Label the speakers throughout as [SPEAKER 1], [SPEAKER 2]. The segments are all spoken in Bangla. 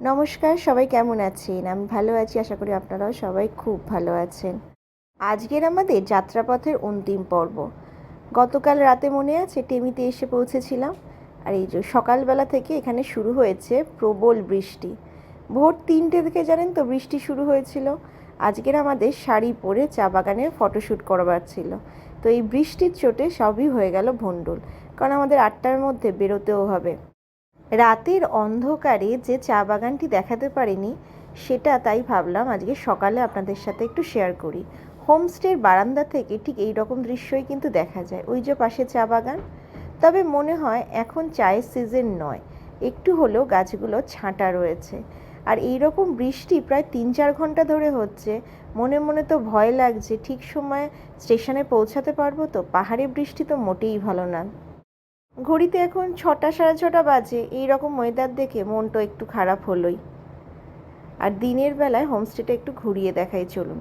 [SPEAKER 1] নমস্কার, সবাই কেমন আছেন? আমি ভালো আছি, আশা করি আপনারাও সবাই খুব ভালো আছেন। আজকের আমাদের যাত্রাপথের অন্তিম পর্ব। গতকাল রাতে মনে আছে টেমিতে এসে পৌঁছেছিলাম। আর এই যে সকালবেলা থেকে এখানে শুরু হয়েছে প্রবল বৃষ্টি। ভোর তিনটে থেকে জানেন তো বৃষ্টি শুরু হয়েছিল। আজকের আমাদের শাড়ি পরে চা বাগানের ফটোশ্যুট করবার ছিল। তো এই বৃষ্টির চোটে সবই হয়ে গেল ভণ্ডুল। কারণ আমাদের আটটার মধ্যে বেরোতেও হবে। রাতের অন্ধকারে যে চা বাগানটি দেখাতে পারিনি, সেটা তাই ভাবলাম আজকে সকালে আপনাদের সাথে একটু শেয়ার করি। হোমস্টের বারান্দা থেকে ঠিক এই রকম দৃশ্যই কিন্তু দেখা যায়, ওই যে পাশে চা বাগান। তবে মনে হয় এখন চায়ের সিজন নয়, একটু হলেও গাছগুলো ছাঁটা রয়েছে। আর এই রকম বৃষ্টি প্রায় তিন চার ঘণ্টা ধরে হচ্ছে, মনে মনে তো ভয় লাগছে, ঠিক সময়ে স্টেশনে পৌঁছাতে পারব তো? পাহাড়ে বৃষ্টি তো মোটেই ভালো না। ঘড়িতে এখন ছটা, সাড়ে ছটা বাজে। এই রকম ওয়েদার দেখে মনটা একটু খারাপ হলোই। আর দিনের বেলায় হোমস্টেটা একটু ঘুরিয়ে দেখাই চলুন।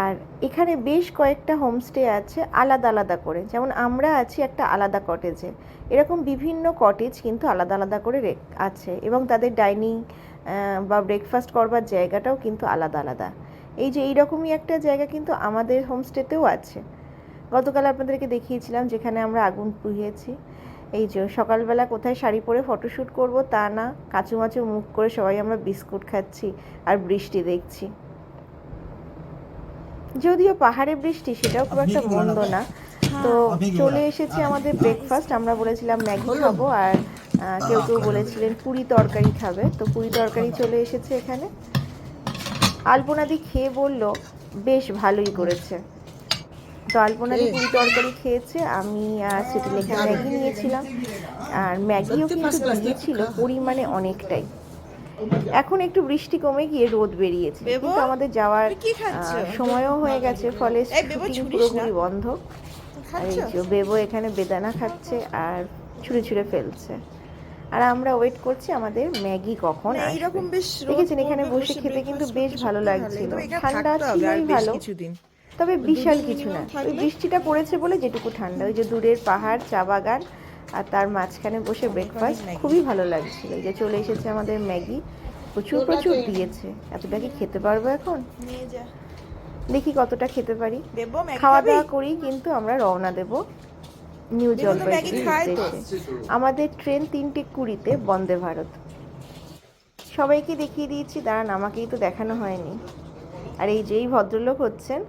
[SPEAKER 1] আর এখানে বেশ কয়েকটা হোমস্টে আছে আলাদা আলাদা করে। যেমন আমরা আছি একটা আলাদা কটেজে এরকম বিভিন্ন কটেজ কিন্তু আলাদা আলাদা করে আছে এবং তাদের ডাইনিং বা ব্রেকফাস্ট করবার জায়গাটাও কিন্তু আলাদা আলাদা। এই যে এইরকমই একটা জায়গা কিন্তু আমাদের হোমস্টেতেও আছে। গতকাল আপনাদেরকে দেখিয়েছিলাম যেখানে আমরা আগুন পুহিয়েছি এই যে সকালবেলা কোথায় শাড়ি পরে ফটোশ্যুট করব তা না কাঁচু মাচু মুখ করে সবাই আমরা বিস্কুট খাচ্ছি আর বৃষ্টি দেখছি। যদিও পাহাড়ে বৃষ্টি সেটাও খুব একটা মন্দ না। তো চলে এসেছে আমাদের ব্রেকফাস্ট আমরা বলেছিলাম ম্যাগি খাব আর কেউ কেউ বলেছিলেন পুরি তরকারি খাবে। তো পুরি তরকারি চলে এসেছে এখানে। আলপনাদি খেয়ে বলল বেশ ভালোই করেছে। তো আলপনাদি পুরি তরকারি খেয়েছে আমি সেটি লেখা ম্যাগি নিয়েছিলাম। আর ম্যাগিও কিন্তু দিয়েছিল পরিমাণে অনেকটাই। এখন একটু বৃষ্টি কমে গিয়ে রোদ বেরিয়েছে। কিন্তু আমাদের যাওয়ার সময়ও হয়ে গেছে ফলে। পুরোপুরি বন্ধ। আর এই যে বেবো এখানে বেদানা খাচ্ছে আর ছুঁড়ে ছুঁড়ে ফেলছে। আর আমরা ওয়েট করছি আমাদের ম্যাগি কখন
[SPEAKER 2] না, এইরকম বেশ
[SPEAKER 1] দেখেছেন এখানে বসে খেতে কিন্তু বেশ ভালো লাগছিল। ঠান্ডা ছিলই ভালো।
[SPEAKER 2] কিছুদিন।
[SPEAKER 1] তবে বিশাল কিছু না। ওই বৃষ্টিটা পড়েছে বলে যেটুকু ঠান্ডা। ওই যে দূরের পাহাড় চা বাগান আর তার মাঝখানে বসে ব্রেকফাস্ট খুবই ভালো লাগছিল। যে চলে এসেছে আমাদের ম্যাগি। প্রচুর প্রচুর দিয়েছে। এতটা কি খেতে পারব এখন? দেখি কতটা খেতে পারি। খাওয়া দাওয়া করেই কিন্তু আমরা রওনা দেব নিউ। উদ্দেশ্যে। আমাদের ট্রেন তিনটে কুড়িতে বন্দে ভারত। সবাইকে দেখিয়ে দিয়েছি। দাঁড়ান আমাকেই তো দেখানো হয়নি। আর এই যেই ভদ্রলোক হচ্ছেন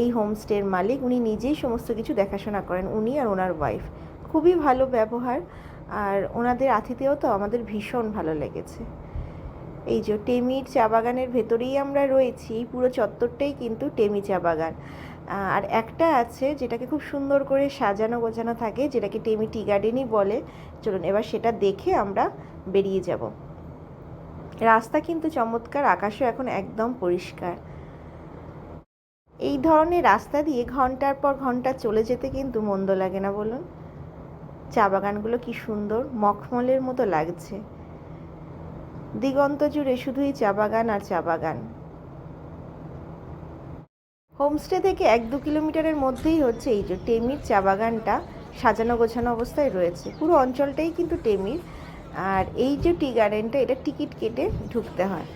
[SPEAKER 1] এই হোমস্টের মালিক, উনি নিজেই সমস্ত কিছু দেখাশোনা করেন, উনি আর ওনার ওয়াইফ খুবই ভালো ব্যবহার, আর ওনাদের আতিথেয় তো আমাদের ভীষণ ভালো লেগেছে। এই যে টেমির চা বাগানের ভেতরেই আমরা রয়েছি পুরো চত্বরটাই কিন্তু টেমি চা বাগান। আর একটা আছে যেটাকে খুব সুন্দর করে সাজানো গোছানো থাকে, যেটাকে টেমি টি গার্ডেনই বলে। চলুন এবার সেটা দেখে আমরা বেরিয়ে যাব। রাস্তা কিন্তু চমৎকার, আকাশও এখন একদম পরিষ্কার। এই ধরনের রাস্তা দিয়ে ঘণ্টার পর ঘণ্টা চলে যেতে কিন্তু মন্দ লাগে না, বলুন। চা বাগানগুলো কি সুন্দর, মখমলের মতো লাগছে। দিগন্ত জুড়ে শুধুই চা বাগান আর চা বাগান। হোমস্টে থেকে এক দু কিলোমিটারের মধ্যেই হচ্ছে এই যে টেমির চা বাগানটা, সাজানো গোছানো অবস্থায় রয়েছে। পুরো অঞ্চলটাই কিন্তু টেমির। আর এই যে টি গার্ডেনটা, এটা টিকিট কেটে ঢুকতে হয়।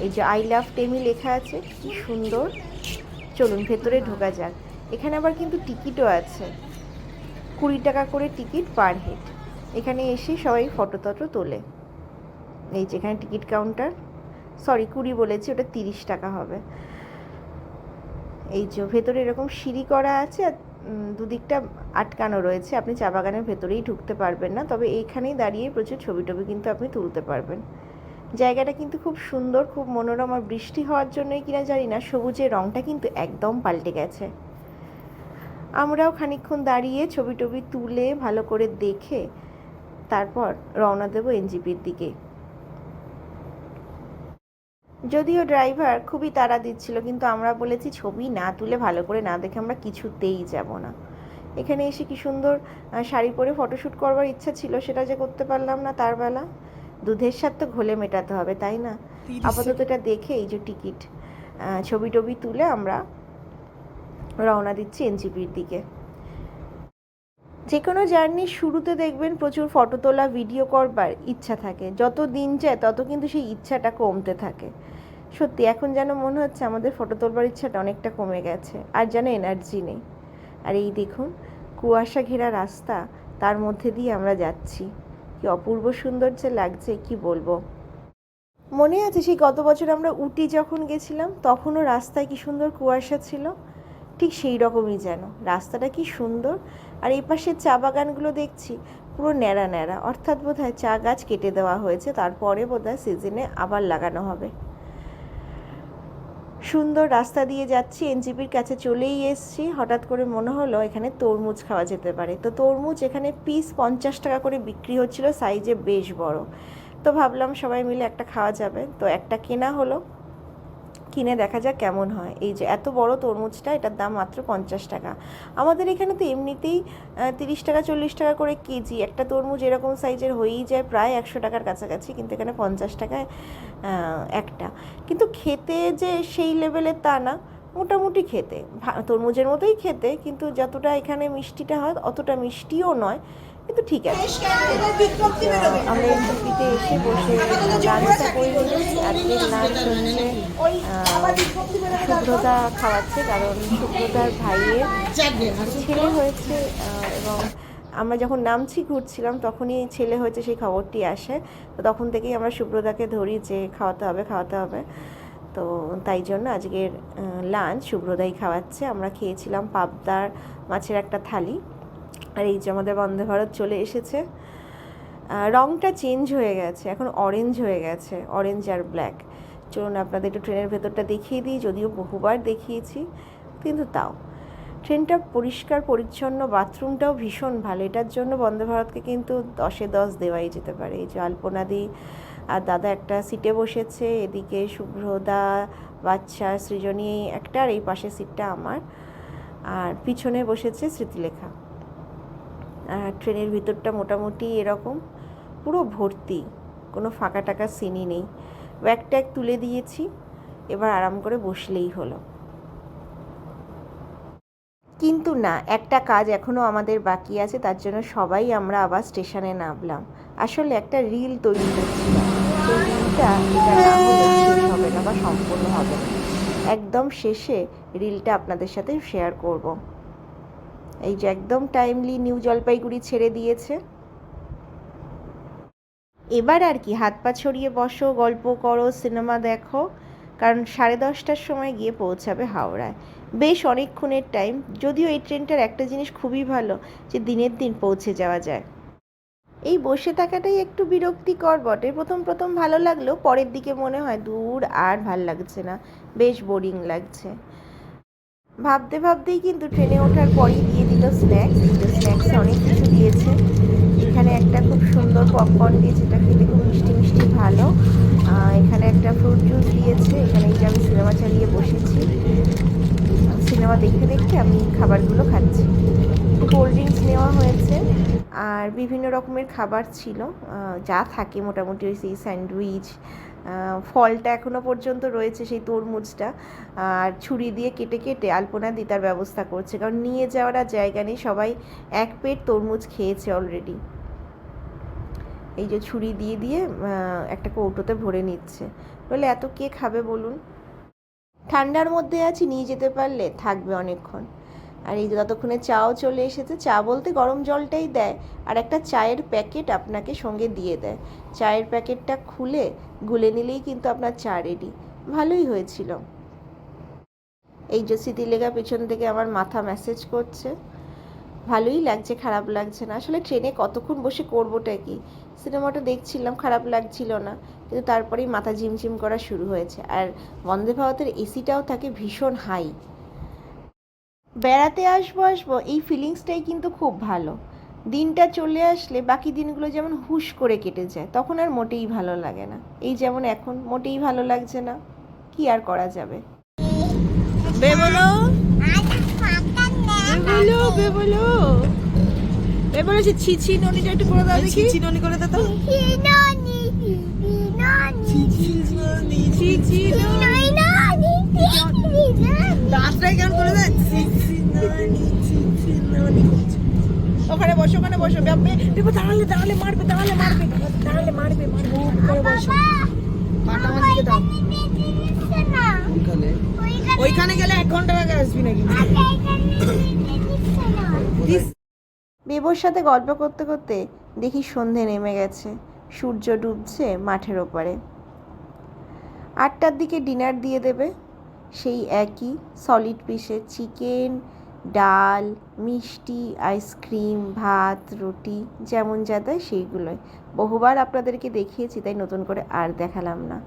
[SPEAKER 1] এই যে আই লাভ টেমি লেখা আছে, কি সুন্দর। চলুন, ভেতরে ঢোকা যাক। এখানে আবার কিন্তু টিকিটও আছে। কুড়ি টাকা করে টিকিট পার হেড। এখানে এসে সবাই ফটো টটো তোলে। এই যে এখানে টিকিট কাউন্টার। সরি, কুড়ি বলেছি, ওটা তিরিশ টাকা হবে। এই যে ভেতরে এরকম সিঁড়ি করা আছে আর দুদিকটা আটকানো রয়েছে। আপনি চা বাগানের ভেতরেই ঢুকতে পারবেন না, তবে এইখানেই দাঁড়িয়ে প্রচুর ছবি টবি কিন্তু আপনি তুলতে পারবেন। জায়গাটা কিন্তু খুব সুন্দর, খুব মনোরম আর বৃষ্টি হওয়ার জন্যই কিনা জানি না, সবুজের রঙটা কিন্তু একদম পাল্টে গেছে। আমরাও খানিকক্ষণ দাঁড়িয়ে ছবি টবি তুলে ভালো করে দেখে তারপর রওনা দেবো এনজিপির দিকে। যদিও ড্রাইভার খুবই তাড়া দিচ্ছিল কিন্তু আমরা বলেছি ছবি না তুলে ভালো করে না দেখে আমরা কিছুতেই যাব না। এখানে এসে কি সুন্দর শাড়ি পরে ফটোশ্যুট করবার ইচ্ছা ছিল সেটা যে করতে পারলাম না তার বেলা। দুধের স্বাদ তো ঘোলে মেটাতে হবে তাই না? আপাতত এটা দেখে এই যে টিকিট ছবি টবি তুলে আমরা রওনা দিচ্ছি এনজিপির দিকে। যে কোনো জার্নির শুরুতে দেখবেন প্রচুর ফটো তোলা ভিডিও করবার ইচ্ছা থাকে। যত দিন যায়, তত কিন্তু সেই ইচ্ছাটা কমতে থাকে। সত্যি, এখন যেন মনে হচ্ছে আমাদের ফটো তোলবার ইচ্ছাটা অনেকটা কমে গেছে, আর যেন এনার্জি নেই। আর এই দেখুন, কুয়াশা ঘেরা রাস্তা, তার মধ্যে দিয়ে আমরা যাচ্ছি। কি অপূর্ব সুন্দর যে লাগছে, কি বলব? মনে আছে সেই গত বছর আমরা উটি যখন গেছিলাম, তখনও রাস্তায় কি সুন্দর কুয়াশা ছিল? ঠিক সেই রকমই যেন। রাস্তাটা কি সুন্দর। আর এই পাশে চা বাগানগুলো দেখছি, পুরো ন্যাড়া ন্যাড়া। অর্থাৎ বোধহয় চা গাছ কেটে দেওয়া হয়েছে, তারপরে বোধহয় সিজনে আবার লাগানো হবে। সুন্দর রাস্তা দিয়ে যাচ্ছি, এনজিপির কাছে চলেই এসেছি। হঠাৎ করে মনে হলো এখানে তরমুজ খাওয়া যেতে পারে। তো তরমুজ এখানে পিস পঞ্চাশ টাকা করে বিক্রি হচ্ছিল সাইজে বেশ বড়। তো ভাবলাম সবাই মিলে একটা খাওয়া যাবে। তো একটা কেনা হলো। কিনে দেখা যাক কেমন হয়। এই যে এত বড় তরমুজটা, এটার দাম মাত্র পঞ্চাশ টাকা। আমাদের এখানে তো এমনিতেই তিরিশ টাকা, চল্লিশ টাকা করে কেজি একটা তরমুজ এরকম সাইজের হয়েই যায় প্রায় একশো টাকার কাছাকাছি, কিন্তু এখানে পঞ্চাশ টাকায় একটা। কিন্তু খেতে যে সেই লেভেলের তা না। মোটামুটি খেতে। তরমুজের মতোই খেতে, কিন্তু যতটা এখানে মিষ্টিটা হয়, অতটা মিষ্টিও নয়, কিন্তু ঠিক আছে। আমরা ছুটিতে এসে বসে লাঞ্চটা করে আজকের লাঞ্চ হচ্ছে শুভ্রতা খাওয়াচ্ছে, কারণ শুভ্রতার ভাইয়ের ছেলে হয়েছে এবং আমরা যখন নামছি, ঘুরছিলাম, তখনই ছেলে হয়েছে, সেই খবরটি আসে। তো তখন থেকেই আমরা সুব্রতাকে ধরি যে, খাওয়াতে হবে খাওয়াতে হবে। তো তাই জন্য আজকের লাঞ্চ শুভ্রদাই খাওয়াচ্ছে। আমরা খেয়েছিলাম পাবদার মাছের একটা থালি। আর এই যে আমাদের বন্দে ভারত চলে এসেছে। রংটা চেঞ্জ হয়ে গেছে, এখন অরেঞ্জ হয়ে গেছে। অরেঞ্জ আর ব্ল্যাক চলুন আপনাদের একটু ট্রেনের ভেতরটা দেখিয়ে দিই, যদিও বহুবার দেখিয়েছি, কিন্তু তাও। ট্রেনটা পরিষ্কার, পরিচ্ছন্ন বাথরুমটাও ভীষণ ভালো। এটার জন্য বন্দে ভারতকে কিন্তু দশে দশ দেওয়াই যেতে পারে। এই যে আলপনাদি আর দাদা একটা সিটে বসেছে, এদিকে শুভ্রদা বাচ্চা সৃজনী একটা আর এই পাশে সিটটা আমার। আর পিছনে বসেছে স্মৃতিলেখা। আর ট্রেনের ভিতরটা মোটামুটি এরকম, পুরো ভর্তি, কোনো ফাঁকা টাকা সিনই নেই। ব্যাগ ট্যাগ তুলে দিয়েছি, এবার আরাম করে বসলেই হলো। কিন্তু না, একটা কাজ এখনও আমাদের বাকি আছে, তার জন্য সবাই আমরা আবার স্টেশনে নামলাম। আসলে একটা রিল তৈরি করছিলাম। হবে না বা সম্পূর্ণ হবে না। একদম শেষে রিলটা আপনাদের সাথে শেয়ার করব। এই যে একদম টাইমলি নিউ জলপাইগুড়ি ছেড়ে দিয়েছে। এবার আর কি, হাত পা ছড়িয়ে বসো, গল্প করো, সিনেমা দেখো। কারণ সাড়ে দশটার সময় গিয়ে পৌঁছাবে হাওড়ায়। বেশ অনেকক্ষণের টাইম যদিও এই ট্রেনটার একটা জিনিস খুবই ভালো, যে দিনের দিন পৌঁছে যাওয়া যায়। এই বসে থাকাটাই একটু বিরক্তিকর বটে। প্রথম প্রথম ভালো লাগলেও পরের দিকে মনে হয় দূর আর ভালো লাগছে না, বেশ বোরিং লাগছে। ভাবতে ভাবতেই কিন্তু ট্রেনে ওঠার পরেই দিয়ে দিল স্ন্যাক্স স্ন্যাক্সে অনেক কিছু দিয়েছে। এখানে একটা খুব সুন্দর পপকর্ন দিয়েছে যেটা খেতে খুব মিষ্টি মিষ্টি ভালো আহ, এখানে একটা ফ্রুট জুস দিয়েছে এখানে এই যে আমি সিনেমা চালিয়ে বসেছি। সিনেমা দেখতে দেখতে আমি খাবারগুলো খাচ্ছি। কোল্ড ড্রিঙ্কস নেওয়া হয়েছে। আর বিভিন্ন রকমের খাবার ছিল। যা থাকে মোটামুটি ওই সেই স্যান্ডউইচ ফলটা এখনও পর্যন্ত রয়েছে সেই তরমুজটা। আর ছুরি দিয়ে কেটে কেটে আলপনা দিতার ব্যবস্থা করছে। কারণ নিয়ে যাওয়ার আর জায়গা নেই। সবাই এক পেট তরমুজ খেয়েছে অলরেডি এই যে ছুরি দিয়ে দিয়ে একটা কৌটোতে ভরে নিচ্ছে। বলে, এত কে খাবে বলুন? ঠান্ডার মধ্যে আছি, নিয়ে যেতে পারলে থাকবে অনেকক্ষণ। আর এই যে ততক্ষণে চাও চলে এসেছে, চা বলতে গরম জলটাই দেয়, আর একটা চায়ের প্যাকেট আপনাকে সঙ্গে দিয়ে দেয়। চায়ের প্যাকেটটা খুলে গুলে নিলেই কিন্তু আপনার চা রেডি ভালোই হয়েছিল। এই যে স্মৃতিলেখা পেছন থেকে আমার মাথা ম্যাসেজ করছে। ভালোই লাগছে, খারাপ লাগছে না। আসলে ট্রেনে কতক্ষণ বসে করবোটা কি? সিনেমাটা দেখছিলাম খারাপ লাগছিল না। কিন্তু তারপরেই মাথা ঝিমঝিম করা শুরু হয়েছে। আর বন্দে ভারতের এসিটাও থাকে ভীষণ হাই বেড়াতে আসব আসব এই ফিলিংসটাই কিন্তু খুব ভালো। দিনটা চলে আসলে বাকি দিনগুলো যেমন হুশ করে কেটে যায় তখন আর মোটেই ভালো লাগে না। এই যেমন এখন মোটেই ভালো লাগছে না। কি আর করা যাবে? বেবলো? বেবলো বেবলো। বেবলো সে ছিছি ননিটা একটু করে দাও দেখি ছিছি ননি করে দাও তো ছিছি দাঁতটাই কেমন করে দেয় ওখানে বসো
[SPEAKER 2] ওখানে বসো ব্যাপে দেবো দাঁড়ালে দাঁড়ালে মারবে দাঁড়ালে মারবে দাঁড়ালে মারবে মারবে করে বসো পাটা আমার দিকে দাও ওইখানে গেলে এক ঘণ্টা আগে আসবি নাকি
[SPEAKER 1] বেবোর সাথে গল্প করতে করতে দেখি সন্ধে নেমে গেছে। সূর্য ডুবছে মাঠের ওপারে। আটটার দিকে ডিনার দিয়ে দেবে। সেই একই সলিড পিসে চিকেন ডাল, মিষ্টি আইসক্রিম ভাত, রুটি, যেমন যা দেয় সেইগুলোই। বহুবার আপনাদেরকে দেখিয়েছি, তাই নতুন করে আর দেখালাম না।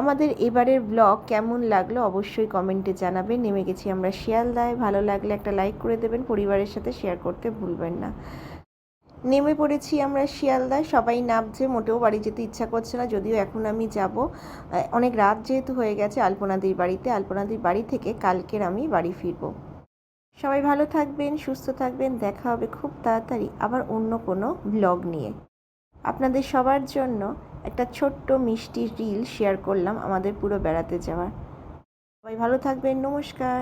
[SPEAKER 1] আমাদের এবারের ব্লগ কেমন লাগল অবশ্যই কমেন্টে জানাবেন। নেমে গেছি আমরা শিয়ালদায়। ভালো লাগলে একটা লাইক করে দেবেন, পরিবারের সাথে শেয়ার করতে ভুলবেন না। নেমে পড়েছি আমরা শিয়ালদায়। সবাই নামছে, মোটেও বাড়ি যেতে ইচ্ছা করছে না, যদিও এখন আমি যাব। অনেক রাত যেহেতু হয়ে গেছে আলপনাদির বাড়িতে। আলপনাদির বাড়ি থেকে কালকের আমি বাড়ি ফিরবো। সবাই ভালো থাকবেন, সুস্থ থাকবেন। দেখা হবে খুব তাড়াতাড়ি আবার অন্য কোনো ব্লগ নিয়ে। আপনাদের সবার জন্য একটা ছোট্ট মিষ্টি রিল শেয়ার করলাম আমাদের পুরো বেড়াতে যাওয়ার। সবাই ভালো থাকবেন, নমস্কার।